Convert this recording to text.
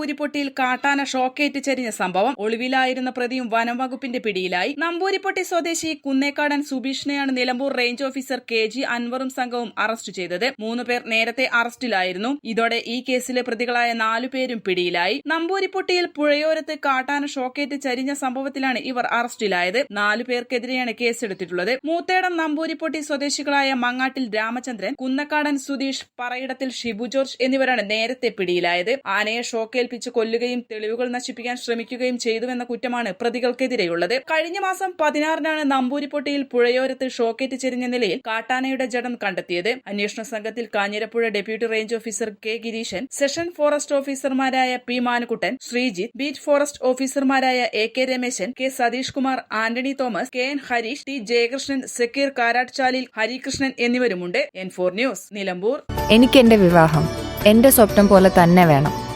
നമ്പൂരിപ്പൊട്ടിയിൽ കാട്ടാന ഷോക്കേറ്റ് ചരിഞ്ഞ സംഭവം ഒളിവിലായിരുന്ന പ്രതിയും വനം വകുപ്പിന്റെ പിടിയിലായി. നമ്പൂരിപ്പൊട്ടി സ്വദേശി കുന്നേക്കാടൻ സുബീഷിനെയാണ് Nilambur range officer K G അൻവറും സംഘവും അറസ്റ്റ് ചെയ്തത്. മൂന്ന് പേർ നേരത്തെ അറസ്റ്റിലായിരുന്നു. ഇതോടെ ഈ കേസിലെ പ്രതികളായ നാലു പേരും പിടിയിലായി. നമ്പൂരിപ്പൊട്ടിയിൽ പുഴയോരത്ത് കാട്ടാന ഷോക്കേറ്റ് ചരിഞ്ഞ സംഭവത്തിലാണ് ഇവർ അറസ്റ്റിലായത്. നാലു പേർക്കെതിരെയാണ് കേസെടുത്തിട്ടുള്ളത്. മൂത്തേടം നമ്പൂരിപ്പൊട്ടി സ്വദേശികളായ മങ്ങാട്ടിൽ രാമചന്ദ്രൻ കുന്നക്കാടൻ സുധീഷ് പറയിടത്തിൽ ഷിബു ജോർജ് എന്നിവരാണ് നേരത്തെ പിടിയിലായത്. ആനയെ ഷോക്കേൽപ്പിച്ച് കൊല്ലുകയും തെളിവുകൾ നശിപ്പിക്കാൻ ശ്രമിക്കുകയും ചെയ്തുവെന്ന കുറ്റമാണ് പ്രതികൾക്കെതിരെയുള്ളത്. കഴിഞ്ഞ മാസം പതിനാറിനാണ് നമ്പൂരിപ്പൊട്ടിയിൽ പുഴയോരത്ത് ഷോക്കേറ്റ് ചെരിഞ്ഞ നിലയിൽ കാട്ടാനയുടെ ജഡം കണ്ടെത്തിയത്. അന്വേഷണ സംഘത്തിൽ Kanjirapuzha deputy range officer K Gireeshan section forest ഓഫീസർമാരായ P Manukuttan Sreejith beat forest ഓഫീസർമാരായ A K Rameshan K Satheesh Kumar Antony Thomas K N Harish T Jayakrishnan Sakkir Karatchalil Harikrishnan എന്നിവരുമുണ്ട്. N four news Nilambur. എനിക്ക് എന്റെ വിവാഹം. എന്റെ സ്വപ്നം പോലെ തന്നെ വേണം.